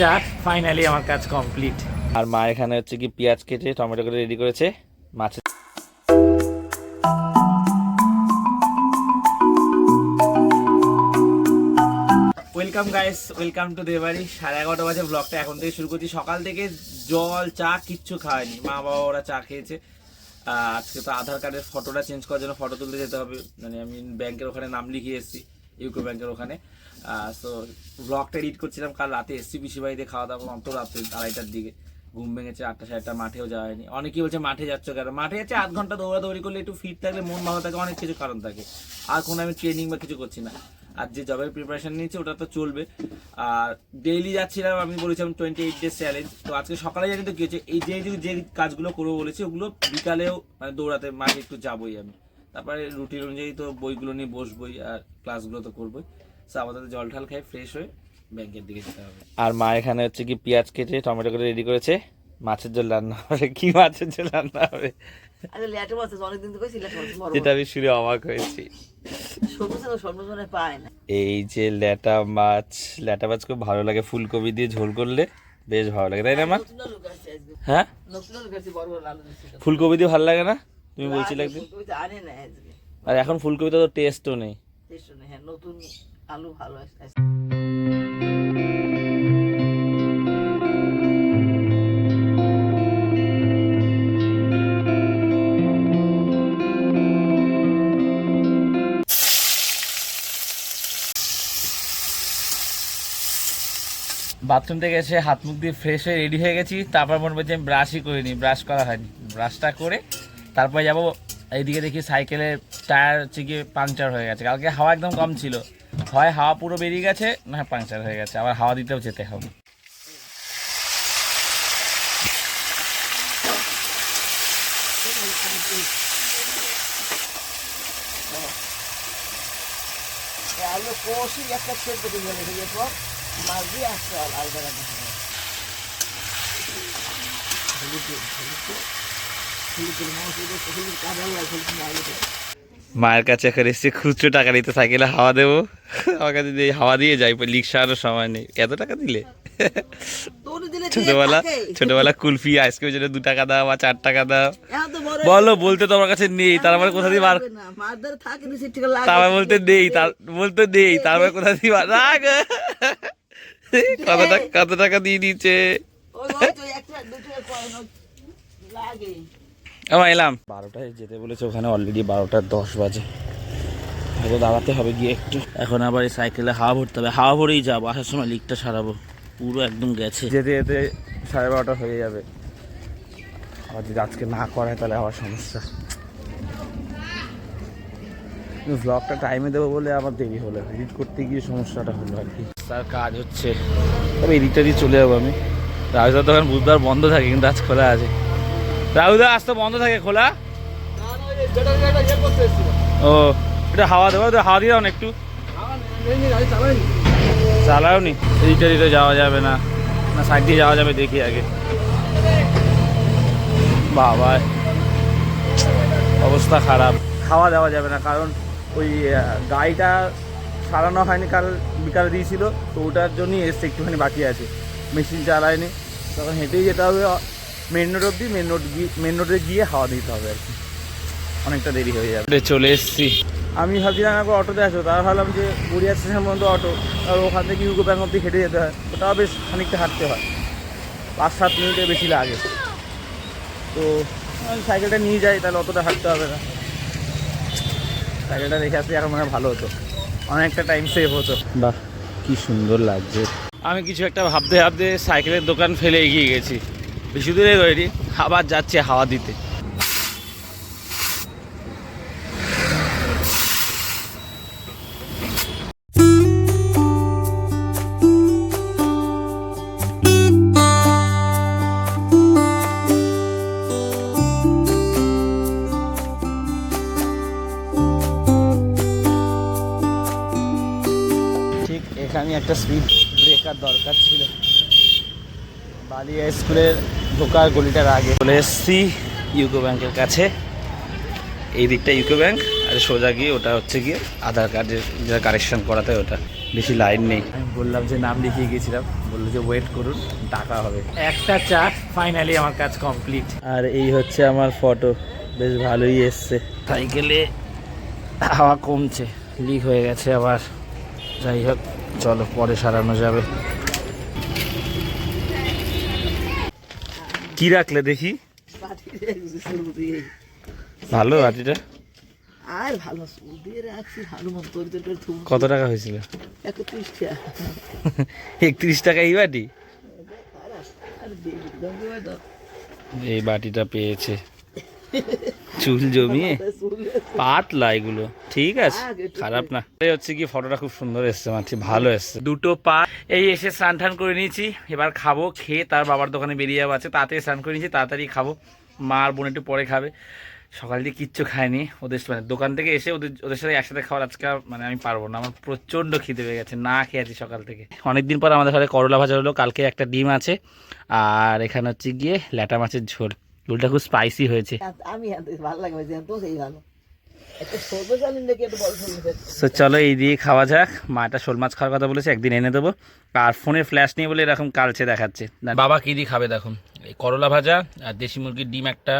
চা ফাইনালি আমার কাজ কমপ্লিট আর মা এখানে হচ্ছে কি পেঁয়াজ কেটে টমেটো করে রেডি করেছে। মাছের welcome guys welcome to Debari সাড়ে এগারোটা বাজে ব্লগটা এখন থেকে শুরু করছি। সকাল থেকে জল চা কিচ্ছু খায়নি মা বাবা ওরা চা খেয়েছে। আজকে তো আধার কার্ডের ফটোটা চেঞ্জ করার জন্য ফটো তুলতে যেতে হবে। মানে আমি ব্যাংকের ওখানে নাম লিখিয়ে এসেছি ইউকো ব্যাংকের ওখানে। সো ব্লগটা এডিট করছিলাম, কাল রাতে এসছি পিসি বাড়িতে খাওয়া দাওয়া অত রাত্রে আড়াইটার দিকে। ঘুম ভেঙেছে, আটটা সাড়ে মাঠেও যাওয়া হয়নি। অনেকেই বলছে মাঠে যাচ্ছ কেন? মাঠে যাচ্ছে আধ ঘণ্টা দৌড়াদৌড়ি করলে একটু ফিট থাকলে, মন ভালো থাকে, অনেক কিছু কারণ থাকে। আর কোনো আমি ট্রেনিং বা কিছু করছি না। আর যে জবের প্রিপারেশন নিয়েছি, ওটা তো চলবে। আর ডেইলি যাচ্ছিলাম, আমি বলেছিলাম টোয়েন্টি এইট ডেজ চ্যালেঞ্জ তো আজকে সকালে জানি তো কী হচ্ছে এই যে যে কাজগুলো করব বলেছি, ওগুলো বিকালেও মানে দৌড়াতে মাঠে একটু যাবোই আমি। তারপরে রুটিন অনুযায়ী তো বইগুলো নিয়ে বসবোই, আর ক্লাসগুলো তো করবোই। সো আপাতত জল ঠাল খাই ফ্রেশ হয়ে ব্যাংকের দিকে যেতে হবে। আর মা এখানে হচ্ছে কি পেঁয়াজ কেটে টমেটো করে রেডি করেছে। মাছের ঝোল রান্না হবে। কি মাছের ঝোল রান্না হবে? যেটা আমি শুনে অবাক হয়েছি। এই যে ল্যাটা মাছ ল্যাটা মাছ খুব ভালো লাগে। ফুলকপি দিয়ে ঝোল করলে বেশ ভালো লাগে তাই না আজকে। হ্যাঁ। ফুলকপি দিয়ে ভালো লাগে না? তুমি বলছিলে একদিন। ফুলকপি আর এখন ফুলকপিতে তো টেস্টও নেই। টেস্ট নেই হ্যাঁ নতুন আলু ভালো বাথরুম থেকে এসে হাত মুখ দিয়ে ফ্রেশ হয়ে রেডি হয়ে গেছি, তারপর মনে হচ্ছে আমি ব্রাশই করিনি ব্রাশ করা হয়নি। ব্রাশটা করে তারপরে যাব, এইদিকে দেখি সাইকেলের টায়ার হচ্ছে গিয়ে পাংচার হয়ে গেছে। কালকে হাওয়া একদম কম ছিল। হয় হাওয়া পুরো বেরিয়ে গেছে না পাংচার হয়ে গেছে আবার হাওয়া দিতেও যেতে হবে আলু কষি একটা ছেদ করে দিয়ে মাছ দিয়ে আসতে হবে হলুদ হলুদ হলুদ হলুদ কাঁচা লাগে। মায়ের কাছে এখন এসে খুচরো টাকা নিতে সাইকেলে হাওয়া দেবো। আমার কাছে দিয়ে হাওয়া দিয়ে যাই লিক সারানোর সময় নেই। এত টাকা দিলে? ছোটবেলা ছোটবেলা কুলফি আইসক্রিমের জন্য দু টাকা দাও বা চার টাকা দাও। বলো বলতে তোমার কাছে নেই তারপরে কোথা দিয়ে বার। তারপরে বলতে নেই তার বলতে নেই তারপরে কোথা দিয়ে রাগ। কত টাকা কত টাকা দিয়ে দিচ্ছে লাগে। আমার এলাম। বারোটায় যেতে বলেছে ওখানে অলরেডি বারোটার দশ বাজে। হয়তো দাঁড়াতে হবে গিয়ে একটু। এখন আবার এই সাইকেলে হাওয়া ভরতে হবে। হাওয়া ভরেই যাব আসার সময় লিকটা সারাবো। পুরো একদম গেছে। যেতে যেতে সাড়ে বারোটা হয়ে যাবে। আবার যদি আজকে না করায় তাহলে আবার সমস্যা। ব্লগটা টাইমে দেবো বলে আমার দেরি হলো। এডিট করতে গিয়ে সমস্যাটা হলো আর কি। তার কাজ হচ্ছে তবে এদিকটা দিয়ে চলে যাব আমি। রাজদার দোকান বুধবার বন্ধ থাকে কিন্তু আজ খোলা আছে। রাহুদা আজ তো বন্ধ থাকে খোলা। ও, এটা হাওয়া দেবো তো হাওয়া দিয়ে দাও না একটু। চালাও নি এদিকটা দিতে যাওয়া যাবে না। না, সাইড দিয়ে যাওয়া যাবে, দেখি আগে। বাবা অবস্থা খারাপ। খাওয়া দেওয়া যাবে না, কারণ ওই গাড়িটা সারানো হয়নি, কাল বিকালে দিয়েছিল, তো ওটার জন্যই এসছে, একটুখানি বাকি আছে। মেশিন চালায়নি, তখন হেঁটেই যেতে হবে মেন রোড অব্দি মেন রোড গিয়ে মেন রোডে গিয়ে হাওয়া দিতে হবে আর কি। অনেকটা দেরি হয়ে যাবে। চলে এসেছি। আমি ভাবছিলাম একবার অটোতে আসব তার ভাবলাম যে গড়িয়া স্টেশন পর্যন্ত অটো আর ওখান থেকে ইউকো ব্যাঙ্ক অব্দি হেঁটে যেতে হয় ওটাও বেশ খানিকটা হাঁটতে হয়। পাঁচ সাত মিনিটের বেশি লাগে। তো আমি সাইকেলটা নিয়ে যাই তাহলে অতটা হাঁটতে হবে না। সাইকেলটা রেখে আসলে এখন মনে ভালো হতো। অনেকটা টাইম সেভ হতো। বাহ কি সুন্দর লাগছে। আমি কিছু একটা ভাবতে ভাবতে সাইকেলের দোকান ফেলে এগিয়ে গেছি। বেশি দূরে আবার যাচ্ছে হাওয়া দিতে। এখানে একটা স্পিড ব্রেকার দরকার ছিল। বালিয়া স্কুলের ঢোকার গলিটার আগে। চলে এসছি ইউকো ব্যাংকের কাছে। এই দিকটা ইউকো ব্যাংক আর সোজা গিয়ে ওটা হচ্ছে গিয়ে আধার কার্ডের যেটা কারেকশন করাতে হয় ওটা। বেশি লাইন নেই। আমি বললাম যে নাম লিখিয়ে গেছিলাম বলল যে ওয়েট করুন টাকা হবে। একটা চা ফাইনালি আমার কাজ কমপ্লিট আর এই হচ্ছে আমার ফটো বেশ ভালোই এসছে। সাইকেলে হাওয়া কমছে লিক হয়ে গেছে আবার। যাই হোক চলো পরে সারানো যাবে। কি রাখলে দেখি? ভালো বাটিটা আর ভালো রাখছি থুম কত টাকা হয়েছিল? একত্রিশ টাকা। একত্রিশ টাকা এই বাটি? এই বাটিটা পেয়েছে। চুল জমিয়ে। পাতলা এগুলো। ঠিক আছে। খারাপ না। হচ্ছে কি ফটোটা খুব সুন্দর এসছে মাছি ভালো এসছে। দুটো পা এই এসে স্নান টান করে নিয়েছি। এবার খাব, খেয়ে তার বাবার দোকানে বেরিয়ে যাব। আছে, তাড়াতাড়ি স্নান করে নিয়েছি, তাড়াতাড়ি খাব। মা আর বোন একটু পরে খাবে। সকাল দিয়ে কিচ্ছু খায়নি। ওদের মানে দোকান থেকে এসে ওদের ওদের সাথে একসাথে খাওয়ার আজকে মানে আমি পারব না। আমার প্রচণ্ড খিদে পেয়ে গেছে, না খেয়ে আছি সকাল থেকে। অনেকদিন পর আমাদের ঘরে করলা ভাজা হলো, কালকে একটা ডিম আছে। আর এখানে হচ্ছে গিয়ে ল্যাটা মাছের ঝোল। ঝোলটা খুব স্পাইসি হয়েছে। আমি ভালো লাগে তো সেই ভালো। তো চলো এই দিয়ে খাওয়া যাক। মা মাটা শোল মাছ খাওয়ার কথা বলেছে একদিন এনে দেবো। আর ফোনের ফ্ল্যাশ নিয়ে বলে এরকম কালচে দেখাচ্ছে। বাবা কি দিয়ে খাবে দেখুন। এই করলা ভাজা আর দেশি মুরগির ডিম একটা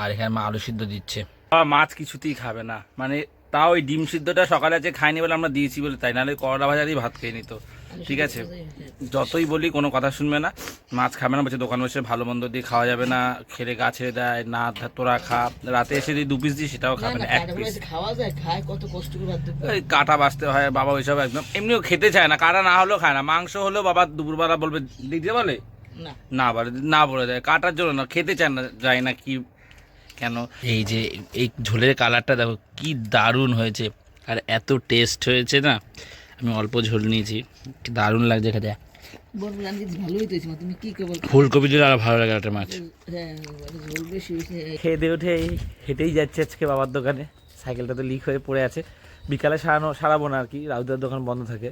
আর এখানে মা আলু সিদ্ধ দিচ্ছে। বাবা মাছ কিছুতেই খাবে না। মানে তাও ওই ডিম সিদ্ধটা সকালে আছে খাইনি বলে আমরা দিয়েছি বলে তাই নাহলে করলা ভাজা দিয়ে ভাত খেয়ে নিত। ঠিক আছে। যতই বলি কোনো কথা শুনবে না। মাছ খাবে না বলছে দোকান বসে ভালো মন্দ দিয়ে খাওয়া যাবে না। খেলে গাছে দেয় না তোরা খা। রাতে এসে যদি দু পিস দিই সেটাও খাবে না এক পিস খাওয়া যায় খায় কত কষ্ট করে ওই কাটা বাঁচতে হয় বাবা ওইসব একদম। এমনিও খেতে চায় না কাটা না হলেও খায় না। মাংস হলেও বাবা দুপুরবেলা বলবে দিতে বলে? না। না বলে না বলে দেয়। কাটার জন্য না খেতে চায় না যায় না কি কেন? এই যে এই ঝোলের কালারটা দেখো কি দারুণ হয়েছে। আর এত টেস্ট হয়েছে না। আমি অল্প ঝোল নিয়েছি। কি দারুণ লাগছে খেতে। বোন রান্দি ভালোই তো হয়েছে তুমি কি কেবল ফুলকপি দিলে আরও ভালো লাগে একটা মাছ। হ্যাঁ হয়েছে। খেয়ে দিয়ে উঠে এই হেঁটেই যাচ্ছে আজকে বাবার দোকানে। সাইকেলটা তো লিক হয়ে পড়ে আছে। বিকালে সারানো সারাবো না আর কি রাউদার দোকান বন্ধ থাকে।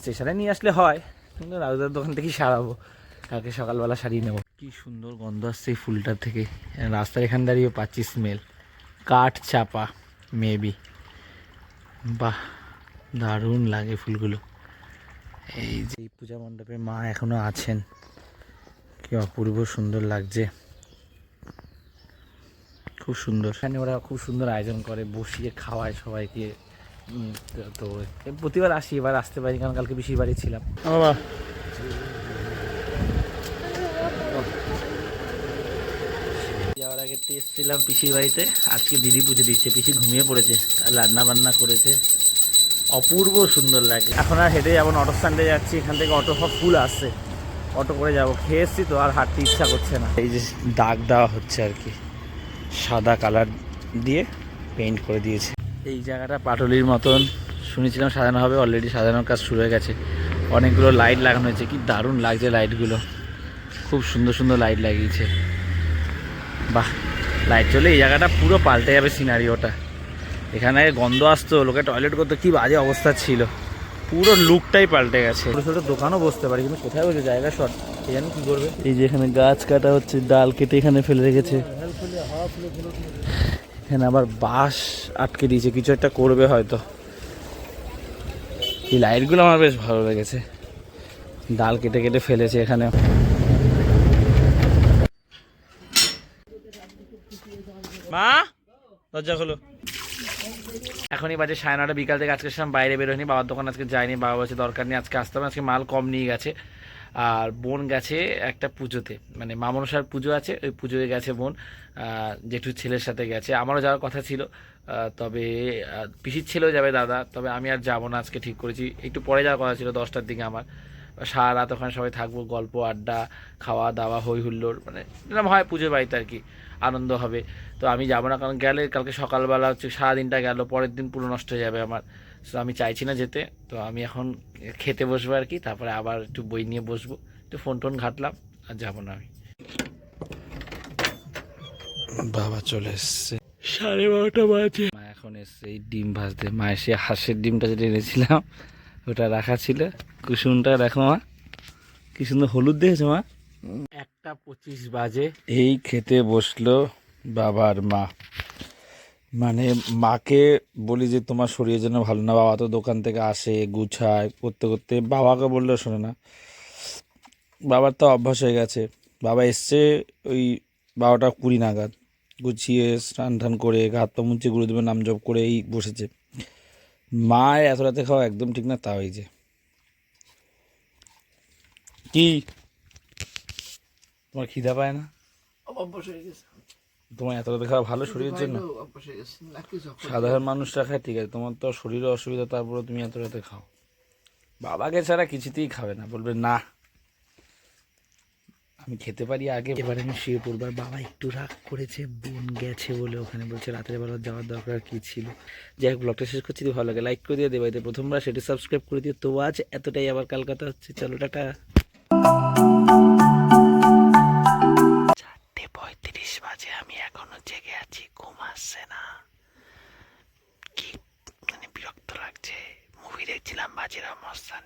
স্টেশনে নিয়ে আসলে হয় কিন্তু রাউদার দোকান থেকেই সারাবো। কালকে সকালবেলা সারিয়ে নেব। কি সুন্দর গন্ধ আসছে এই ফুলটার থেকে। রাস্তার এখান দাঁড়িয়ে পাচ্ছি স্মেল কাঠ চাপা মেবি বাহ। দারুণ লাগে ফুলগুলো। এই যে পূজা মণ্ডপে মা এখনও আছেন। কি অপূর্ব সুন্দর লাগছে। খুব সুন্দর। এখানে ওরা খুব সুন্দর আয়োজন করে বসিয়ে খাওয়ায় সবাইকে। তো- প্রতিবার আসি এবার আসতে পারি কারণ কালকে পিসির বাড়ি ছিলাম। যাওয়ার আগে টেস্ট ছিলাম পিসির বাড়িতে। আজকে দিদি পুজো দিচ্ছে পিসি ঘুমিয়ে পড়েছে আর রান্না বান্না করেছে। অপূর্ব সুন্দর লাগে। এখন আর হেঁটে যাব অটো স্ট্যান্ডে যাচ্ছি এখান থেকে অটো সব ফুল আসছে। অটো করে যাব খেয়ে এসছি তো আর হাঁটতে ইচ্ছা করছে না। এই যে দাগ দেওয়া হচ্ছে আর কি সাদা কালার দিয়ে পেইন্ট করে দিয়েছে। এই জায়গাটা পাটলির মতন শুনেছিলাম সাজানো হবে অলরেডি সাজানোর কাজ শুরু হয়ে গেছে। অনেকগুলো লাইট লাগানো হয়েছে কি দারুণ লাগছে লাইটগুলো খুব সুন্দর সুন্দর লাইট লাগিয়েছে। বাহ লাইট চলে এই জায়গাটা পুরো পাল্টে যাবে সিনারিওটা এখানে আগে গন্ধ আসতো লোকে টয়লেট করতে কি বাজে অবস্থা ছিল। পুরো লুকটাই পাল্টে গেছে। ছোটো ছোটো দোকানও বসতে পারি কিন্তু কোথায় বসে জায়গা শর্ট জানি কি করবে? এই যে এখানে গাছ কাটা হচ্ছে ডাল কেটে এখানে ফেলে রেখেছে। এখানে আবার বাঁশ আটকে দিয়েছে কিছু একটা করবে হয়তো। এই লাইটগুলো আমার বেশ ভালো লেগেছে। ডাল কেটে কেটে ফেলেছে এখানে মা? দরজা খোলো। এখনই বাজে সাড়ে নটা বিকাল থেকে আজকে সাম বাইরে বেরোয়নি, বাবার দোকান আজকে যায়নি, বাবা বলছে দরকার নেই, আজকে আসতে হবে আজকে মাল কম নিয়ে গেছে। আর বোন গেছে একটা পুজোতে মানে মামনসার পুজো আছে, ওই পুজোয় গেছে বোন জেঠুর ছেলের সাথে গেছে, আমারও যাওয়ার কথা ছিল তবে পিসির ছেলেও যাবে দাদা, তবে আমি আর যাব না, আজকে ঠিক করেছি, একটু পরে যাওয়ার কথা ছিল, দশটার দিকে আমার। সারা রাত ওখানে সবাই থাকব গল্প আড্ডা খাওয়া দাওয়া হই হুল্লোড় মানে এরকম হয় পুজোর বাড়িতে আর কি আনন্দ হবে। তো আমি যাব না কারণ গেলে কালকে সকালবেলা হচ্ছে সারাদিনটা গেল পরের দিন পুরো নষ্ট হয়ে যাবে আমার। তো আমি চাইছি না যেতে তো আমি এখন খেতে বসবো আর কি তারপরে আবার একটু বই নিয়ে বসবো। একটু ফোন টোন ঘাটলাম আর যাব না আমি। বাবা চলে এসছে। সাড়ে বারোটা বাজে। মা এখন এসছে এই ডিম ভাজতে মা এসে হাঁসের ডিমটা যেটা এনেছিলাম ওটা রাখা ছিল। কুসুমটা দেখো মা। কি সুন্দর হলুদ দেখেছ মা? একটা পঁচিশ বাজে। এই খেতে বসল বাবার মা। মানে মাকে বলি যে তোমার শরীরের জন্য ভালো না। বাবা তো দোকান থেকে আসে গুছায় করতে করতে। বাবাকে বললেও শোনে না বাবার তো অভ্যাস হয়ে গেছে। বাবা এসছে ওই বারোটা কুড়ি নাগাদ। গুছিয়ে স্নান টান করে হাত পা মুছে গুরুদেবের নাম জপ করে এই বসেছে। মা এত রাতে খাওয়া একদম ঠিক না তা হয়েছে কি? তোমার খিদা পায় না? তোমার এত রাতে খাওয়া ভালো শরীরের জন্য? সাধারণ মানুষ খায় ঠিক আছে। তোমার তো শরীরে অসুবিধা তারপরে তুমি এত রাতে খাও। বাবাকে ছাড়া কিছুতেই খাবে না বলবে না। আমি খেতে পারি আগে। এবার আমি শুয়ে পড়বার বাবা একটু রাগ করেছে, বোন গেছে বলে ওখানে বলছে রাতের বেলা যাওয়ার দরকার কি ছিল। যাই হোক ব্লগটা শেষ করছি ভালো লাগে লাইক করে দিয়ে দেবে প্রথমবার, সেটি সাবস্ক্রাইব করে দিও। তো আজ এতটাই, আবার কাল কথা হচ্ছে। চলো, টাটা। চারটে পঁয়ত্রিশ বাজে, আমি এখনও জেগে আছি। ঘুম আসছে না। কি মানে বিরক্ত লাগছে। মুভি দেখছিলাম, বাজিরাও মস্তানি।